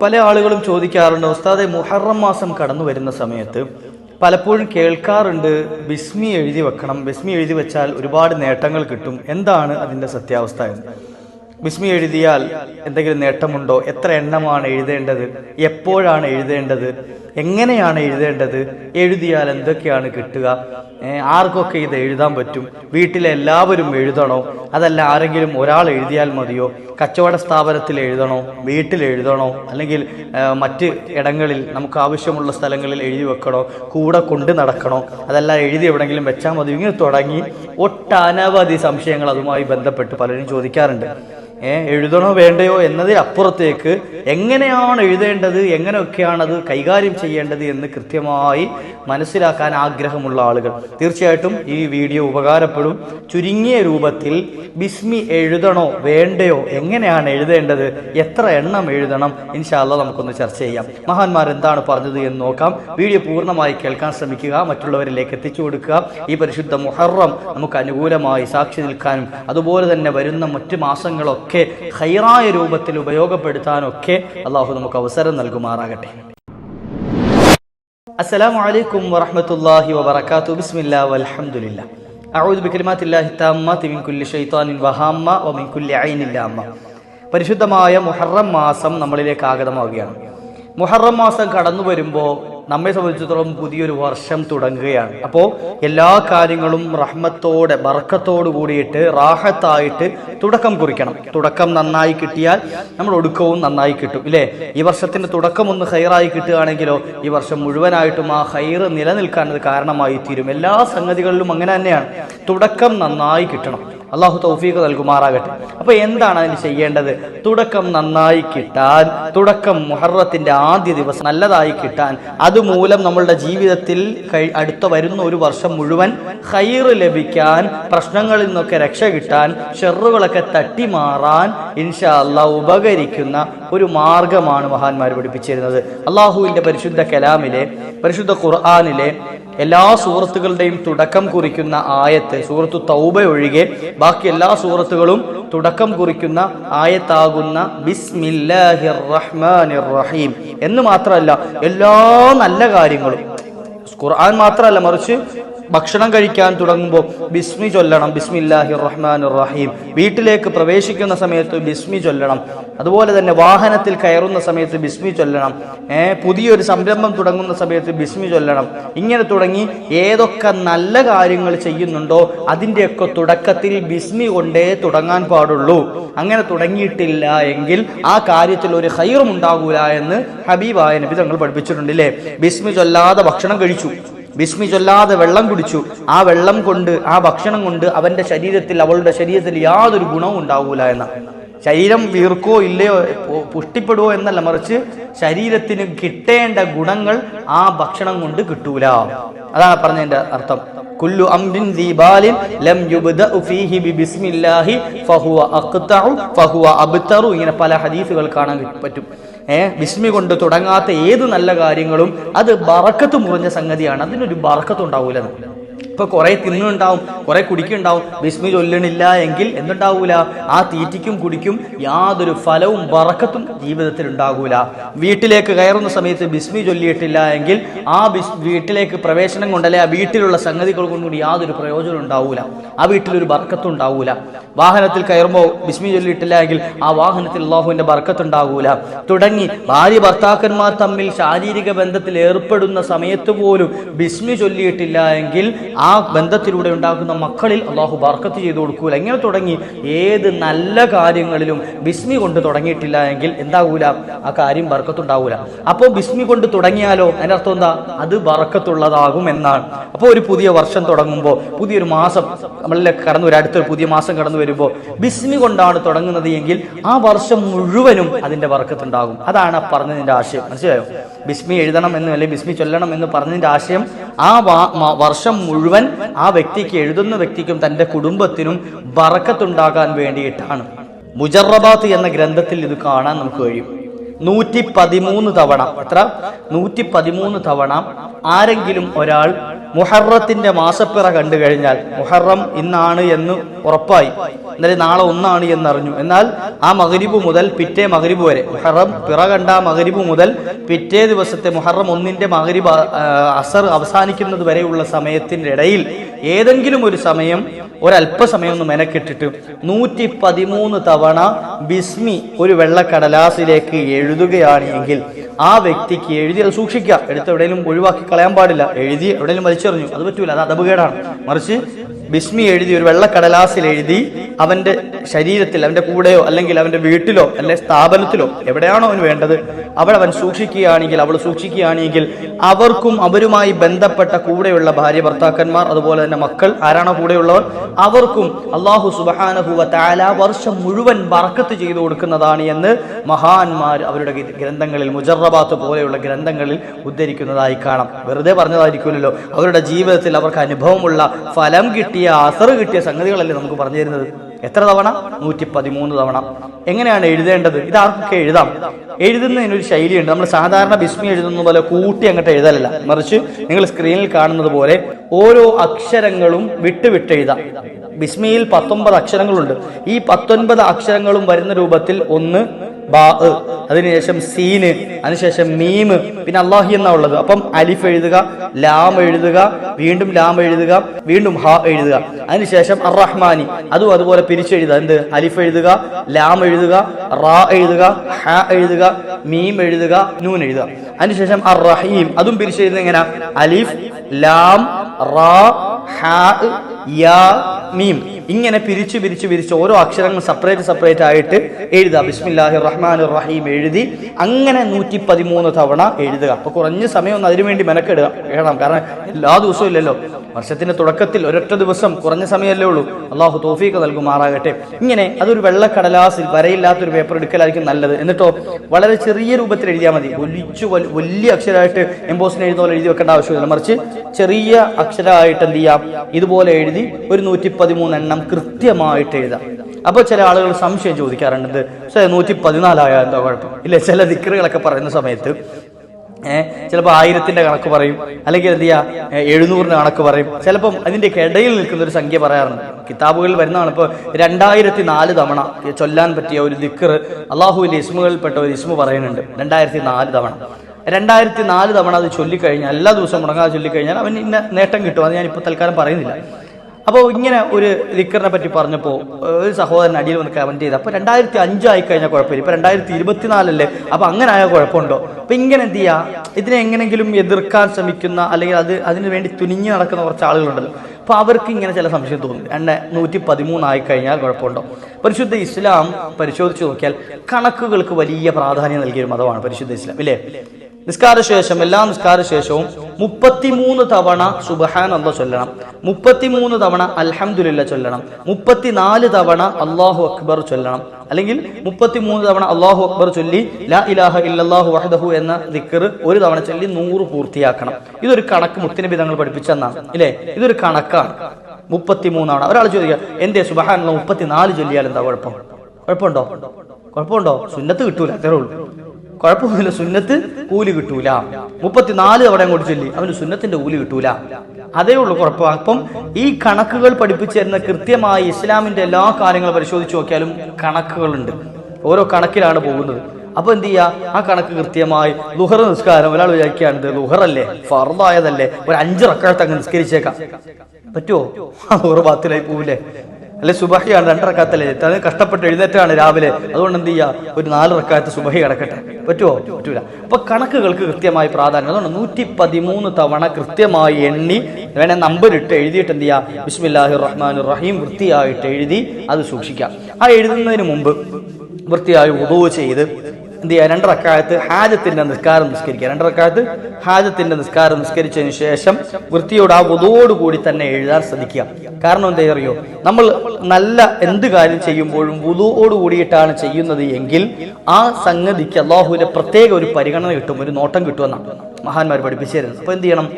പല ആളുകളും ചോദിക്കാറുണ്ട് ഉസ്താദെ മുഹറം മാസം കടന്നു വരുന്ന സമയത്ത് പലപ്പോഴും കേൾക്കാറുണ്ട് ബിസ്മി എഴുതി വെക്കണം ബിസ്മി എഴുതി വെച്ചാൽ ഒരുപാട് നേട്ടങ്ങൾ കിട്ടും എന്താണ് അതിന്റെ സത്യാവസ്ഥ എന്ന്? ബിസ്മി എഴുതിയാൽ എന്തെങ്കിലും നേട്ടമുണ്ടോ? എത്ര എണ്ണമാണ് എഴുതേണ്ടത്? എപ്പോഴാണ് എഴുതേണ്ടത്? എങ്ങനെയാണ് എഴുതേണ്ടത്? എഴുതിയാൽ എന്തൊക്കെയാണ് കിട്ടുക? ആർക്കൊക്കെ ഇത് എഴുതാൻ പറ്റും? വീട്ടിലെ എല്ലാവരും എഴുതണോ? അതല്ല ആരെങ്കിലും ഒരാൾ എഴുതിയാൽ മതിയോ? കച്ചവട സ്ഥാപനത്തിൽ എഴുതണോ? വീട്ടിൽ എഴുതണോ? അല്ലെങ്കിൽ മറ്റ് ഇടങ്ങളിൽ നമുക്ക് ആവശ്യമുള്ള സ്ഥലങ്ങളിൽ എഴുതി വെക്കണോ? കൂടെ കൊണ്ട് നടക്കണോ? അതല്ല എഴുതി എവിടെങ്കിലും വെച്ചാൽ മതി ഇങ്ങനെ തുടങ്ങി ഒട്ടനവധി സംശയങ്ങൾ അതുമായി ബന്ധപ്പെട്ട് പലരും ചോദിക്കാറുണ്ട്. എഴുതണോ വേണ്ടയോ എന്നതിനപ്പുറത്തേക്ക് എങ്ങനെയാണ് എഴുതേണ്ടത് എങ്ങനെയൊക്കെയാണ് അത് കൈകാര്യം ചെയ്യേണ്ടത് എന്ന് കൃത്യമായി മനസ്സിലാക്കാൻ ആഗ്രഹമുള്ള ആളുകൾ. തീർച്ചയായിട്ടും ഈ വീഡിയോ ഉപകാരപ്പെടും. ചുരുങ്ങിയ രൂപത്തിൽ ബിസ്മി എഴുതണോ വേണ്ടയോ എങ്ങനെയാണ് എഴുതേണ്ടത് എത്ര എണ്ണം എഴുതണം ഇൻഷാല്ല നമുക്കൊന്ന് ചർച്ച ചെയ്യാം. മഹാന്മാർ എന്താണ് പറഞ്ഞത് എന്ന് നോക്കാം. വീഡിയോ പൂർണമായി കേൾക്കാൻ ശ്രമിക്കുക മറ്റുള്ളവരിലേക്ക് എത്തിച്ചു കൊടുക്കുക. ഈ പരിശുദ്ധ മുഹറം നമുക്ക് അനുകൂലമായി സാക്ഷി നിൽക്കാനും അതുപോലെ തന്നെ വരുന്ന മറ്റ് മാസങ്ങളൊക്കെ ഹൈറായ രൂപത്തിൽ ഉപയോഗപ്പെടുത്താനൊക്കെ അള്ളാഹു നമുക്ക് അവസരം നൽകുമാറാകട്ടെ. അസ്സലാമു അലൈക്കും വറഹ്മത്തുള്ളാഹി വബർക്കാത്തു ബിസ്മില്ലാ വൽഹംദുലില്ലാ. അഊദു ബികലിമാത്തില്ലാഹി താമ്മാതി മിൻ കുല്ലി ശൈത്താനിൻ വഹാമ്മ വമിൻ കുല്ലി ഐനിൻ ലാമ്മ. പരിശുദ്ധമായ മുഹറം മാസം നമ്മളിലേക്ക് ആഗതമാവുകയാണ്. മുഹറം മാസം കടന്നു വരുമ്പോൾ നമ്മെ സംബന്ധിച്ചിടത്തോളം പുതിയൊരു വർഷം തുടങ്ങുകയാണ്. അപ്പോൾ എല്ലാ കാര്യങ്ങളും റഹ്മത്തോടെ ബർക്കത്തോട് കൂടിയിട്ട് റാഹത്തായിട്ട് തുടക്കം കുറിക്കണം. തുടക്കം നന്നായി കിട്ടിയാൽ നമ്മൾ ഒടുക്കവും നന്നായി കിട്ടും ഇല്ലേ? ഈ വർഷത്തിന്റെ തുടക്കം ഒന്ന് ഹൈറായി കിട്ടുകയാണെങ്കിലോ ഈ വർഷം മുഴുവനായിട്ടും ആ ഹൈർ നിലനിൽക്കാൻ അത് കാരണമായി തീരും. എല്ലാ സംഗതികളിലും അങ്ങനെ തന്നെയാണ്. തുടക്കം നന്നായി കിട്ടണം. അള്ളാഹു തൗഫീഖ് നൽകുമാറാകട്ടെ. അപ്പൊ എന്താണ് അതിന് ചെയ്യേണ്ടത്? തുടക്കം നന്നായി കിട്ടാൻ തുടക്കം മുഹറത്തിന്റെ ആദ്യ ദിവസം നല്ലതായി കിട്ടാൻ അതുമൂലം നമ്മളുടെ ജീവിതത്തിൽ അടുത്ത വരുന്ന ഒരു വർഷം മുഴുവൻ ഹൈറ് ലഭിക്കാൻ പ്രശ്നങ്ങളിൽ നിന്നൊക്കെ രക്ഷ കിട്ടാൻ ഷെറുകളൊക്കെ തട്ടിമാറാൻ ഇൻഷാ അള്ളാഹ് ഉപകരിക്കുന്ന ഒരു മാർഗമാണ് മഹാന്മാർ പഠിപ്പിച്ചിരുന്നത്. അള്ളാഹുവിന്റെ പരിശുദ്ധ കലാമിലെ പരിശുദ്ധ ഖുർആാനിലെ എല്ലാ സൂറത്തുകളുടെയും തുടക്കം കുറിക്കുന്ന ആയത്ത് സൂറത്തു തൗബ ഒഴികെ ബാക്കി എല്ലാ സൂറത്തുകളും തുടക്കം കുറിക്കുന്ന ആയത്താകുന്ന ബിസ്മില്ലാഹിർ റഹ്മാനിർ റഹീം എന്ന് മാത്രമല്ല എല്ലാ നല്ല കാര്യങ്ങളും. ഖുർആൻ മാത്രമല്ല മറിച്ച് ഭക്ഷണം കഴിക്കാൻ തുടങ്ങുമ്പോൾ ബിസ്മി ചൊല്ലണം ബിസ്മില്ലാഹി റഹ്മാൻ റഹീം വീട്ടിലേക്ക് പ്രവേശിക്കുന്ന സമയത്ത് ബിസ്മി ചൊല്ലണം. അതുപോലെ തന്നെ വാഹനത്തിൽ കയറുന്ന സമയത്ത് ബിസ്മി ചൊല്ലണം. പുതിയൊരു സംരംഭം തുടങ്ങുന്ന സമയത്ത് ബിസ്മി ചൊല്ലണം. ഇങ്ങനെ തുടങ്ങി ഏതൊക്കെ നല്ല കാര്യങ്ങൾ ചെയ്യുന്നുണ്ടോ അതിന്റെയൊക്കെ തുടക്കത്തിൽ ബിസ്മി കൊണ്ടേ തുടങ്ങാൻ പാടുള്ളൂ. അങ്ങനെ തുടങ്ങിയിട്ടില്ല എങ്കിൽ ആ കാര്യത്തിൽ ഒരു ഹൈറും ഉണ്ടാകൂല എന്ന് ഹബീബായ നബി തങ്ങൾ പഠിപ്പിച്ചിട്ടുണ്ട് ഇല്ലേ ബിസ്മി ചൊല്ലാതെ ഭക്ഷണം കഴിച്ചു. ബിസ്മി ചൊല്ലാതെ വെള്ളം കുടിച്ചു. ആ വെള്ളം കൊണ്ട് ആ ഭക്ഷണം കൊണ്ട് അവന്റെ ശരീരത്തിൽ അവളുടെ ശരീരത്തിൽ യാതൊരു ഗുണവും ഉണ്ടാവൂല എന്ന. ശരീരം വീർക്കോ ഇല്ലയോ പുഷ്ടിപ്പെടുവോ എന്നല്ല മറിച്ച് ശരീരത്തിന് കിട്ടേണ്ട ഗുണങ്ങൾ ആ ഭക്ഷണം കൊണ്ട് കിട്ടൂല. അതാണ് പറഞ്ഞതിന്റെ അർത്ഥം. കുല്ലു അംബിൻ ദീബാലിൻ ലം യുബ്ദഉ ഫീഹി ബിസ്മില്ലാഹി ഫഹുവ അഖ്തഉ ഫഹുവ അബ്തറു. ഇങ്ങനെ പല ഹദീസുകൾ കാണാൻ പറ്റും. ഏ വിസ്മി കൊണ്ട് തുടങ്ങാത്ത ഏത് നല്ല കാര്യങ്ങളും അത് ബറക്കത്ത് മുറിഞ്ഞ സംഗതിയാണ്. അതിനൊരു ബറക്കത്ത് ഉണ്ടാവൂല ഇപ്പൊ കുറെ തിന്നുണ്ടാവും കുറെ കുടിക്കുണ്ടാവും. ബിസ്മി ചൊല്ലണില്ല എങ്കിൽ എന്തുണ്ടാവൂല? ആ തീറ്റിക്കും കുടിക്കും യാതൊരു ഫലവും വറക്കത്തും ജീവിതത്തിൽ ഉണ്ടാകൂല വീട്ടിലേക്ക് കയറുന്ന സമയത്ത് ബിസ്മി ചൊല്ലിയിട്ടില്ല എങ്കിൽ ആ ബിസ് വീട്ടിലേക്ക് പ്രവേശനം കൊണ്ടല്ലേ ആ വീട്ടിലുള്ള സംഗതികൾ കൊണ്ടുകൂടി യാതൊരു പ്രയോജനം ഉണ്ടാവൂല. ആ വീട്ടിലൊരു ബർക്കത്തും ഉണ്ടാവൂല. വാഹനത്തിൽ കയറുമ്പോൾ ബിസ്മി ചൊല്ലിയിട്ടില്ല എങ്കിൽ ആ വാഹനത്തിൽ അള്ളാഹുവിന്റെ ബർക്കത്ത് ഉണ്ടാകൂല തുടങ്ങി ഭാര്യ ഭർത്താക്കന്മാർ തമ്മിൽ ശാരീരിക ബന്ധത്തിൽ ഏർപ്പെടുന്ന സമയത്ത് പോലും ബിസ്മി ചൊല്ലിയിട്ടില്ല എങ്കിൽ ആ ബന്ധത്തിലൂടെ ഉണ്ടാകുന്ന മക്കളിൽ അള്ളാഹു ബർക്കത്ത് ചെയ്തു കൊടുക്കൂല. ഇങ്ങനെ തുടങ്ങി? ഏത് നല്ല കാര്യങ്ങളിലും ബിസ്മി കൊണ്ട് തുടങ്ങിയിട്ടില്ല എങ്കിൽ എന്താകൂല ആ കാര്യം ബർക്കത്തുണ്ടാവൂല. അപ്പോൾ ബിസ്മി കൊണ്ട് തുടങ്ങിയാലോ? അതിന്റെ അർത്ഥം എന്താ? അത് ബർക്കത്തുള്ളതാകും എന്നാണ്. അപ്പോൾ ഒരു പുതിയ വർഷം തുടങ്ങുമ്പോൾ പുതിയൊരു മാസം നമ്മളിലെ കടന്നു വരും. അടുത്തൊരു പുതിയ മാസം കടന്നു വരുമ്പോൾ ബിസ്മി കൊണ്ടാണ് തുടങ്ങുന്നത് എങ്കിൽ ആ വർഷം മുഴുവനും അതിന്റെ ബർക്കത്തുണ്ടാകും. അതാണ് പറഞ്ഞതിന്റെ ആശയം. മനസ്സിലായോ? ബിസ്മി എഴുതണം എന്ന് അല്ലെങ്കിൽ ബിസ്മി ചൊല്ലണം എന്ന് പറഞ്ഞതിന്റെ ആശയം ആ വർഷം മുഴുവൻ ആ വ്യക്തിക്ക് എഴുതുന്ന വ്യക്തിക്കും തന്റെ കുടുംബത്തിനും ബറക്കത്തുണ്ടാകാൻ വേണ്ടിയിട്ടാണ്. മുജറബാത്ത് എന്ന ഗ്രന്ഥത്തിൽ ഇത് കാണാൻ നമുക്ക് കഴിയും. നൂറ്റി പതിമൂന്ന് തവണ. എത്ര? നൂറ്റി പതിമൂന്ന് തവണ ആരെങ്കിലും ഒരാൾ മുഹറത്തിന്റെ മാസപ്പിറ കണ്ടു കഴിഞ്ഞാൽ മുഹറം ഇന്നാണ് എന്ന് ഉറപ്പായി. ഇന്നലെ നാളെ ഒന്നാണ് എന്നറിഞ്ഞു. എന്നാൽ ആ മകരിബ് മുതൽ പിറ്റേ മകരിബ് വരെ മുഹറം പിറ കണ്ട ആ മകരിബ് മുതൽ പിറ്റേ ദിവസത്തെ മുഹറം ഒന്നിന്റെ മകരിബ് അസർ അവസാനിക്കുന്നത് വരെയുള്ള സമയത്തിന്റെ ഇടയിൽ ഏതെങ്കിലും ഒരു സമയം ഒരല്പസമയം ഒന്ന് മെനക്കെട്ടിട്ട് നൂറ്റി പതിമൂന്ന് തവണ ബിസ്മി ഒരു വെള്ളക്കടലാസിലേക്ക് എഴുതുകയാണ് എങ്കിൽ ആ വ്യക്തിക്ക് എഴുതി അത് സൂക്ഷിക്കുക. എടുത്ത് എവിടെയെങ്കിലും ഒഴിവാക്കി കളയാൻ പാടില്ല. എഴുതി എവിടെയെങ്കിലും വലിച്ചെറിഞ്ഞു. അത് പറ്റൂല. അത് അതപകേടാണ് മറിച്ച് ബിസ്മി എഴുതി ഒരു വെള്ളക്കടലാസിൽ എഴുതി അവന്റെ ശരീരത്തിൽ അവന്റെ കൂടെയോ അല്ലെങ്കിൽ അവന്റെ വീട്ടിലോ അല്ലെങ്കിൽ സ്ഥാപനത്തിലോ എവിടെയാണോ അവന് വേണ്ടത് അവിടെ അവൻ സൂക്ഷിക്കുകയാണെങ്കിൽ അവൾ സൂക്ഷിക്കുകയാണെങ്കിൽ അവർക്കും അവരുമായി ബന്ധപ്പെട്ട കൂടെയുള്ള ഭാര്യ ഭർത്താക്കന്മാർ അതുപോലെ തന്നെ മക്കൾ ആരാണോ കൂടെയുള്ളവർ അവർക്കും അള്ളാഹു സുബാനഹുവ താല വർഷം മുഴുവൻ വറക്കത്ത് ചെയ്തു കൊടുക്കുന്നതാണ് എന്ന് മഹാന്മാർ അവരുടെ ഗ്രന്ഥങ്ങളിൽ മുജറബാത്ത് പോലെയുള്ള ഗ്രന്ഥങ്ങളിൽ ഉദ്ധരിക്കുന്നതായി കാണാം. വെറുതെ പറഞ്ഞതായിരിക്കുമല്ലോ അവരുടെ ജീവിതത്തിൽ അവർക്ക് അനുഭവമുള്ള ഫലം കിട്ടിയ അസറ് കിട്ടിയ സംഗതികളല്ലേ നമുക്ക് പറഞ്ഞു തരുന്നത്? എത്ര തവണ? നൂറ്റി പതിമൂന്ന് തവണ. എങ്ങനെയാണ് എഴുതേണ്ടത്? ഇത് ആർക്കൊക്കെ എഴുതാം? എഴുതുന്നതിനൊരു ശൈലിയുണ്ട്. നമ്മൾ സാധാരണ ബിസ്മി എഴുതുന്ന പോലെ കൂട്ടി അങ്ങോട്ട് എഴുതലല്ല. മറിച്ച് നിങ്ങൾ സ്ക്രീനിൽ കാണുന്നത് പോലെ ഓരോ അക്ഷരങ്ങളും വിട്ടുവിട്ട് വിട്ട് എഴുതാം. ബിസ്മിയിൽ പത്തൊമ്പത് അക്ഷരങ്ങളുണ്ട്. ഈ പത്തൊൻപത് അക്ഷരങ്ങളും വരുന്ന രൂപത്തിൽ ഒന്ന് ബാ അതിനുശേഷം സീന് അതിനുശേഷം മീം പിന്നെ അള്ളാഹി എന്നാ ഉള്ളത്? അപ്പം അലിഫ് എഴുതുക ലാം എഴുതുക വീണ്ടും ലാം എഴുതുക വീണ്ടും ഹ എഴുതുക. അതിനുശേഷം അറഹ്മാനി റഹ്മാനി അതും അതുപോലെ പിരിച്ചെഴുതുക. എന്ത്? അലിഫ് എഴുതുക ലാം എഴുതുക റാ എഴുതുക ഹ എഴുതുക മീം എഴുതുക നൂൻ എഴുതുക. അതിനുശേഷം അർ റഹീം അതും പിരിച്ചെഴുതുന്നത് എങ്ങനെ? അലിഫ് ലാം റാ ഹ യാ മീം. ഇങ്ങനെ പിരിച്ചു പിരിച്ചു പിരിച്ച് ഓരോ അക്ഷരങ്ങൾ സെപ്പറേറ്റ് സെപ്പറേറ്റ് ആയിട്ട് എഴുതുക. ബിസ്മില്ലാഹി റഹ്മാൻ റഹീം എഴുതി അങ്ങനെ നൂറ്റി പതിമൂന്ന് തവണ എഴുതുക. അപ്പൊ കുറഞ്ഞ സമയം ഒന്ന് അതിനു വേണ്ടി മെനക്കെടുക. എഴുതണം കാരണം എല്ലാ ദിവസവും ഇല്ലല്ലോ. വർഷത്തിന്റെ തുടക്കത്തിൽ ഒരൊറ്റ ദിവസം കുറഞ്ഞ സമയമല്ലേ ഉള്ളൂ. അള്ളാഹു തോഫീക്ക് നൽകുമാറാകട്ടെ. ഇങ്ങനെ അതൊരു വെള്ളക്കടലാസിൽ വരയില്ലാത്തൊരു പേപ്പർ എടുക്കലായിരിക്കും നല്ലത്. എന്നിട്ടോ വളരെ ചെറിയ രൂപത്തിൽ എഴുതിയാൽ മതി. ഒലിച്ചു വലിയ അക്ഷരമായിട്ട് എംബോസിന് എഴുതുന്ന പോലെ എഴുതി വെക്കേണ്ട ആവശ്യമില്ല. മറിച്ച് ചെറിയ അക്ഷരമായിട്ട് എന്ത് ചെയ്യാം? ഇതുപോലെ എഴുതി ഒരു നൂറ്റി പതിമൂന്ന് എണ്ണം കൃത്യമായിട്ട് എഴുതാം. അപ്പോൾ ചില ആളുകൾ സംശയം ചോദിക്കാറുണ്ട് നൂറ്റി പതിനാലായ എന്താ കുഴപ്പം? ഇല്ലേ ചില ദിക്കറുകളൊക്കെ പറയുന്ന സമയത്ത് ഏഹ് ചിലപ്പോൾ ആയിരത്തിന്റെ കണക്ക് പറയും അല്ലെങ്കിൽ എന്ത് ചെയ്യാ എഴുന്നൂറിന്റെ കണക്ക് പറയും. ചിലപ്പം അതിന്റെ ഇടയിൽ നിൽക്കുന്ന ഒരു സംഖ്യ പറയാറുണ്ട്. കിതാബുകളിൽ വരുന്നതാണ് ഇപ്പോൾ രണ്ടായിരത്തി നാല് തവണ ചൊല്ലാൻ പറ്റിയ ഒരു ദിക്കർ അള്ളാഹുവിന്റെ ഇസ്മുകളിൽപ്പെട്ട ഒരു ഇസ്മു പറയുന്നുണ്ട് രണ്ടായിരത്തി നാല് തവണ. രണ്ടായിരത്തി നാല് തവണ അത് ചൊല്ലിക്കഴിഞ്ഞാൽ എല്ലാ ദിവസവും മുടങ്ങാതെ ചൊല്ലിക്കഴിഞ്ഞാൽ അവന് ഇന്ന നേട്ടം കിട്ടും അത് ഞാനിപ്പോൾ തൽക്കാലം പറയുന്നില്ല. അപ്പോൾ ഇങ്ങനെ ഒരു ലിക്കറിനെ പറ്റി പറഞ്ഞപ്പോൾ ഒരു സഹോദരൻ അടിയിൽ വന്ന് കമന്റ് ചെയ്ത്. അപ്പോൾ രണ്ടായിരത്തി അഞ്ചായി കഴിഞ്ഞാൽ കുഴപ്പമില്ല. ഇപ്പോൾ രണ്ടായിരത്തി ഇരുപത്തിനാലല്ലേ അപ്പോൾ അങ്ങനെ ആയ കുഴപ്പമുണ്ടോ? അപ്പോൾ ഇങ്ങനെ എന്ത് ചെയ്യുക ഇതിനെ എങ്ങനെങ്കിലും എതിർക്കാൻ ശ്രമിക്കുന്ന അല്ലെങ്കിൽ അത് അതിന് വേണ്ടി തുനിഞ്ഞു നടക്കുന്ന കുറച്ച് ആളുകളുണ്ടല്ലോ. അപ്പോൾ അവർക്ക് ഇങ്ങനെ ചില സംശയം തോന്നും എണ്ണ നൂറ്റി പതിമൂന്നായി കഴിഞ്ഞാൽ കുഴപ്പമുണ്ടോ? പരിശുദ്ധ ഇസ്ലാം പരിശോധിച്ച് നോക്കിയാൽ കണക്കുകൾക്ക് വലിയ പ്രാധാന്യം നൽകിയ ഒരു മതമാണ് പരിശുദ്ധ ഇസ്ലാം. ഇല്ലേ? നിസ്കാരശേഷം എല്ലാ നിസ്കാരശേഷവും മുപ്പത്തിമൂന്ന് തവണ സുബഹാൻ അല്ല ചൊല്ലണം. മുപ്പത്തിമൂന്ന് തവണ അൽഹമുല്ല ചൊല്ലണം. മുപ്പത്തിനാല് തവണ അള്ളാഹു അക്ബർ ചൊല്ലണം. അല്ലെങ്കിൽ മുപ്പത്തിമൂന്ന് തവണ അള്ളാഹു അക്ബർ ചൊല്ലി ലാ ഇലാഹ ഇല്ലാഹു വഹദഹു എന്ന ദിക്കർ ഒരു തവണ ചൊല്ലി നൂറ് പൂർത്തിയാക്കണം. ഇതൊരു കണക്ക് മുത്തിനബി തങ്ങൾ പഠിപ്പിച്ചെന്നാണ് ഇല്ലേ? ഇതൊരു കണക്കാണ്. മുപ്പത്തിമൂന്നാണ്. ഒരാൾ ചോദിക്കുക എന്തേ സുബഹാൻ മുപ്പത്തിനാല് ചൊല്ലിയാൽ എന്താ കുഴപ്പം? കുഴപ്പമുണ്ടോ? കുഴപ്പമുണ്ടോ? സുന്നത്ത് കിട്ടൂല അത്രേ ഉള്ളൂ. കുഴപ്പമൊന്നുമില്ല. സുന്നത്ത് കൂലി കിട്ടൂല. മുപ്പത്തിനാല് അവിടെ അങ്ങോട്ട് ചൊല്ലി. അവന് സുന്നത്തിന്റെ കൂലി കിട്ടൂല. അതേ ഉള്ളൂ കുഴപ്പം. അപ്പം ഈ കണക്കുകൾ പഠിപ്പിച്ചു തരുന്ന കൃത്യമായി ഇസ്ലാമിന്റെ എല്ലാ കാര്യങ്ങളും പരിശോധിച്ച് നോക്കിയാലും കണക്കുകളുണ്ട്. ഓരോ കണക്കിലാണ് പോകുന്നത്. അപ്പൊ എന്ത് ചെയ്യാ? ആ കണക്ക് കൃത്യമായി ലുഹർ നിസ്കാരം. ഒരാൾ വിചാരിക്കുകയാണ് ലുഹറല്ലേ ഫർദായതല്ലേ? ഒരു അഞ്ച് റക്കാലത്ത് അങ്ങ് നിസ്കരിച്ചേക്കാം. പറ്റുമോ ആ ലുഹർ ബാത്തിലായി പോവില്ലേ? അല്ലെ സുബഹിയാണ് രണ്ടറക്കാത്തല്ലേ? അത് കഷ്ടപ്പെട്ട് എഴുന്നേറ്റാണ് രാവിലെ. അതുകൊണ്ട് എന്ത് ചെയ്യുക ഒരു നാല് റക്കാത്ത് സുബഹി കിടക്കട്ടെ. പറ്റുമോ പറ്റൂല. അപ്പൊ കണക്കുകൾക്ക് കൃത്യമായി പ്രാധാന്യം. അതുകൊണ്ട് നൂറ്റി പതിമൂന്ന് തവണ കൃത്യമായി എണ്ണി വേണേ നമ്പർ ഇട്ട് എഴുതിയിട്ട് എന്ത് ചെയ്യുക ബിസ്മില്ലാഹി റഹ്മാൻ റഹീം വൃത്തിയായിട്ട് എഴുതി അത് സൂക്ഷിക്കാം. ആ എഴുതുന്നതിന് മുമ്പ് വൃത്തിയായി ഉദവ് ചെയ്ത് എന്ത് ചെയ്യുക? രണ്ടറക്കാലത്ത് ഹാജത്തിന്റെ നിസ്കാരം നിസ്കരിക്കുക. രണ്ടറക്കാലത്ത് ഹാജത്തിന്റെ നിസ്കാരം നിസ്കരിച്ചതിന് ശേഷം വൃത്തിയോട് ആ കൂടി തന്നെ എഴുതാൻ ശ്രദ്ധിക്കുക. കാരണം എന്താ അറിയോ? നമ്മൾ നല്ല എന്ത് കാര്യം ചെയ്യുമ്പോഴും വുതുവോട് കൂടിയിട്ടാണ് ചെയ്യുന്നത് എങ്കിൽ ആ സംഗതിക്ക് അള്ളാഹുവിന്റെ പ്രത്യേക ഒരു പരിഗണന കിട്ടും ഒരു നോട്ടം കിട്ടുമെന്നാണ്. മഹാന്മാർ പഠിപ്പിച്ചു തരുന്നത് അപ്പൊ എന്ത് ചെയ്യണം?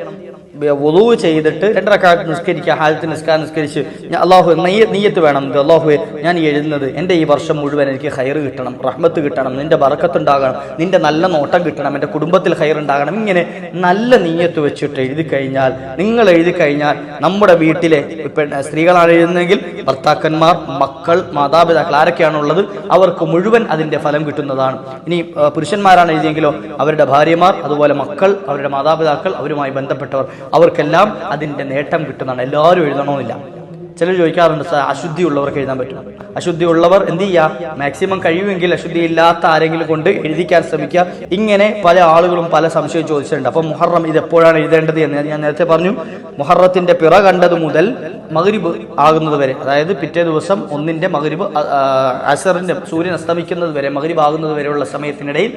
വധു ചെയ്തിട്ട് രണ്ടരക്കാലത്ത് നിസ്കരിക്കുക ഹാലത്ത് നിസ്കാരം നിസ്കരിച്ച് ഞാൻ അള്ളാഹു നീയത്ത് വേണം. അള്ളാഹുവെ ഞാൻ ഈ എഴുതുന്നത് എന്റെ ഈ വർഷം മുഴുവൻ എനിക്ക് ഹയർ കിട്ടണം റഹ്മത്ത് കിട്ടണം നിന്റെ ബറക്കത്തുണ്ടാകണം നിന്റെ നല്ല നോട്ടം കിട്ടണം എന്റെ കുടുംബത്തിൽ ഹയർ ഉണ്ടാകണം. ഇങ്ങനെ നല്ല നീയത്ത് വെച്ചിട്ട് എഴുതി കഴിഞ്ഞാൽ നിങ്ങൾ എഴുതി കഴിഞ്ഞാൽ നമ്മുടെ വീട്ടിലെ സ്ത്രീകളാണ് എഴുതുന്നതെങ്കിൽ ഭർത്താക്കന്മാർ മക്കൾ മാതാപിതാക്കൾ ആരൊക്കെയാണുള്ളത് അവർക്ക് മുഴുവൻ അതിന്റെ ഫലം കിട്ടുന്നതാണ്. ഇനി പുരുഷന്മാരാണ് എഴുതിയെങ്കിലോ അവരുടെ ഭാര്യമാർ അതുപോലെ മക്കൾ അവരുടെ മാതാപിതാക്കൾ അവരുമായി ബന്ധപ്പെട്ടവർ. അവർക്കെല്ലാം അതിന്റെ നേട്ടം കിട്ടുന്നതാണ്. എല്ലാവരും എഴുതണമെന്നില്ല. ചിലർ ചോദിക്കാറുണ്ട് "സാർ, അശുദ്ധി ഉള്ളവർക്ക് എഴുതാൻ പറ്റും. അശുദ്ധി ഉള്ളവർ എന്ത് ചെയ്യുക മാക്സിമം കഴിയുമെങ്കിൽ അശുദ്ധി ഇല്ലാത്ത ആരെങ്കിലും കൊണ്ട് എഴുതിക്കാൻ ശ്രമിക്കുക. ഇങ്ങനെ പല ആളുകളും പല സംശയം ചോദിച്ചിട്ടുണ്ട്. അപ്പം മുഹറം ഇത് എപ്പോഴാണ് എഴുതേണ്ടത് എന്ന് ഞാൻ നേരത്തെ പറഞ്ഞു. മുഹറത്തിന്റെ പിറ കണ്ടത് മുതൽ മഗ്രിബ് ആകുന്നത് വരെ. അതായത് പിറ്റേ ദിവസം ഒന്നിന്റെ മകരിബ് അസറിന്റെ സൂര്യൻ അസ്തമിക്കുന്നത് വരെ മകരിബ് ആകുന്നത് വരെയുള്ള സമയത്തിനിടയിൽ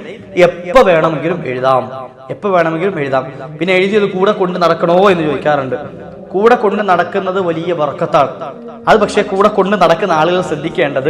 എപ്പോ വേണമെങ്കിലും എഴുതാം. എപ്പോ വേണമെങ്കിലും എഴുതാം. പിന്നെ എഴുതിയത് കൂടെ കൊണ്ട് നടക്കണോ എന്ന് ചോദിക്കാറുണ്ട്. കൂടെ കൊണ്ട് നടക്കുന്നത് വലിയ വർക്കത്താണ് അത് പക്ഷേ കൂടെ കൊണ്ട് നടക്കുന്ന ആളുകൾ ശ്രദ്ധിക്കേണ്ടത്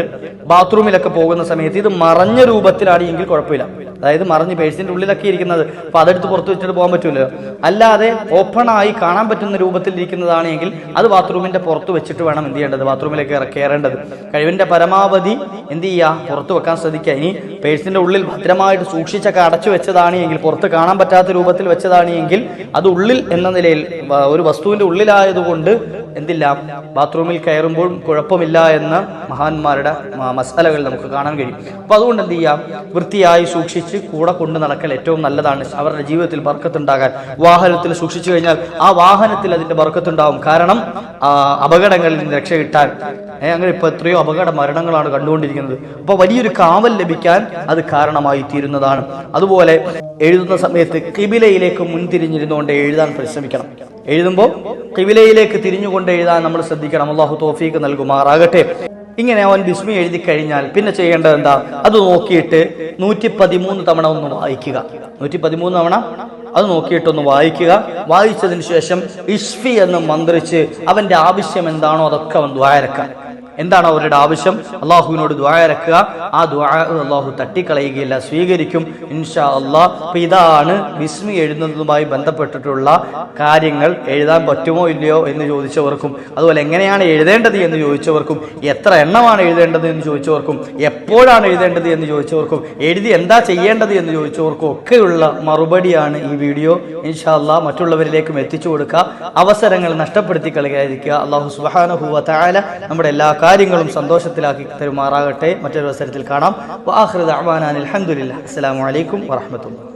ബാത്റൂമിലൊക്കെ പോകുന്ന സമയത്ത് ഇത് മറഞ്ഞ രൂപത്തിലാണ് എങ്കിൽ കുഴപ്പമില്ല. അതായത് മറിഞ്ഞ് പേഴ്സിന്റെ ഉള്ളിലൊക്കെ ഇരിക്കുന്നത്. അപ്പൊ അതെടുത്ത് പുറത്ത് വെച്ചിട്ട് പോകാൻ പറ്റൂലോ. അല്ലാതെ ഓപ്പൺ ആയി കാണാൻ പറ്റുന്ന രൂപത്തിൽ ഇരിക്കുന്നതാണെങ്കിൽ അത് ബാത്റൂമിന്റെ പുറത്ത് വെച്ചിട്ട് വേണം എന്ത് ചെയ്യേണ്ടത്? ബാത്റൂമിലേക്ക് കയറേണ്ടത്. കഴിവിന്റെ പരമാവധി എന്ത് ചെയ്യുക? പുറത്ത് വെക്കാൻ ശ്രദ്ധിക്കുക. ഇനി പേഴ്സിന്റെ ഉള്ളിൽ ഭദ്രമായിട്ട് സൂക്ഷിച്ചൊക്കെ അടച്ചു വെച്ചതാണ് എങ്കിൽ പുറത്ത് കാണാൻ പറ്റാത്ത രൂപത്തിൽ വെച്ചതാണെങ്കിൽ അത് ഉള്ളിൽ എന്ന നിലയിൽ ഒരു വസ്തുവിന്റെ ഉള്ളിലായതുകൊണ്ട് എന്തില്ല? ബാത്റൂമിൽ കയറുമ്പോൾ കുഴപ്പമില്ല എന്ന മഹാന്മാരുടെ മസാലകൾ നമുക്ക് കാണാൻ കഴിയും. അപ്പൊ അതുകൊണ്ട് എന്ത് ചെയ്യാം? വൃത്തിയായി സൂക്ഷിച്ച് കൂടെ കൊണ്ട് നടക്കൽ ഏറ്റവും നല്ലതാണ്. അവരുടെ ജീവിതത്തിൽ ബർക്കത്തുണ്ടാകാൻ. വാഹനത്തിൽ സൂക്ഷിച്ചു കഴിഞ്ഞാൽ ആ വാഹനത്തിൽ അതിന്റെ ബർക്കത്തുണ്ടാവും. കാരണം അപകടങ്ങളിൽ നിന്ന് രക്ഷ കിട്ടാൻ. അങ്ങനെ ഇപ്പൊ എത്രയോ അപകട മരണങ്ങളാണ് കണ്ടുകൊണ്ടിരിക്കുന്നത്. അപ്പൊ വലിയൊരു കാവൽ ലഭിക്കാൻ അത് കാരണമായി തീരുന്നതാണ്. അതുപോലെ എഴുതുന്ന സമയത്ത് കിബിലയിലേക്ക് മുൻതിരിഞ്ഞിരുന്നുകൊണ്ട് എഴുതാൻ പരിശ്രമിക്കണം. എഴുതുമ്പോൾ കിവിലയിലേക്ക് തിരിഞ്ഞുകൊണ്ട് എഴുതാൻ നമ്മൾ ശ്രദ്ധിക്കണം. അള്ളാഹു തോഫീക്ക് നൽകുമാറാകട്ടെ. ഇങ്ങനെ അവൻ ബിസ്മി എഴുതി കഴിഞ്ഞാൽ പിന്നെ ചെയ്യേണ്ടത് എന്താ? അത് നോക്കിയിട്ട് നൂറ്റി പതിമൂന്ന് തവണ ഒന്ന് വായിക്കുക. നൂറ്റി പതിമൂന്ന് തവണ അത് നോക്കിയിട്ടൊന്ന് വായിക്കുക. വായിച്ചതിന് ശേഷം ഇഷ്ഫി എന്ന് മന്ത്രിച്ച് അവന്റെ ആവശ്യം എന്താണോ അതൊക്കെ അവൻ ദ്വാരക്കാം. എന്താണ് അവരുടെ ആവശ്യം? അള്ളാഹുവിനോട് ദ്വാരക്കുക ആ ദ്വാ അള്ളാഹു തട്ടിക്കളയുകയില്ല സ്വീകരിക്കും. ഇൻഷാ അള്ളാഹ് അപ്പൊ ഇതാണ് വിസ്മി എഴുതുന്നതുമായി ബന്ധപ്പെട്ടിട്ടുള്ള കാര്യങ്ങൾ. എഴുതാൻ പറ്റുമോ ഇല്ലയോ എന്ന് ചോദിച്ചവർക്കും അതുപോലെ എങ്ങനെയാണ് എഴുതേണ്ടത് എന്ന് ചോദിച്ചവർക്കും എത്ര എണ്ണമാണ് എഴുതേണ്ടത് എന്ന് ചോദിച്ചവർക്കും എപ്പോഴാണ് എഴുതേണ്ടത് എന്ന് ചോദിച്ചവർക്കും എഴുതി എന്താ ചെയ്യേണ്ടത് എന്ന് ചോദിച്ചവർക്കും ഒക്കെയുള്ള മറുപടിയാണ് ഈ വീഡിയോ. ഇൻഷാ അള്ളാഹ് മറ്റുള്ളവരിലേക്കും എത്തിച്ചു കൊടുക്കുക. അവസരങ്ങൾ നഷ്ടപ്പെടുത്തി കളയാതിരിക്കുക. അള്ളാഹു സുബാനഹുവ താല നമ്മുടെ എല്ലാ കാര്യങ്ങളും സന്തോഷത്തിലാക്കി തരുമാറാകട്ടെ. മറ്റൊരു അവസരത്തിൽ കാണാം. വാഹൃദ് അലഹമുല്ല അസ്സാം വലൈക്കും വാഹമത്തുള്ള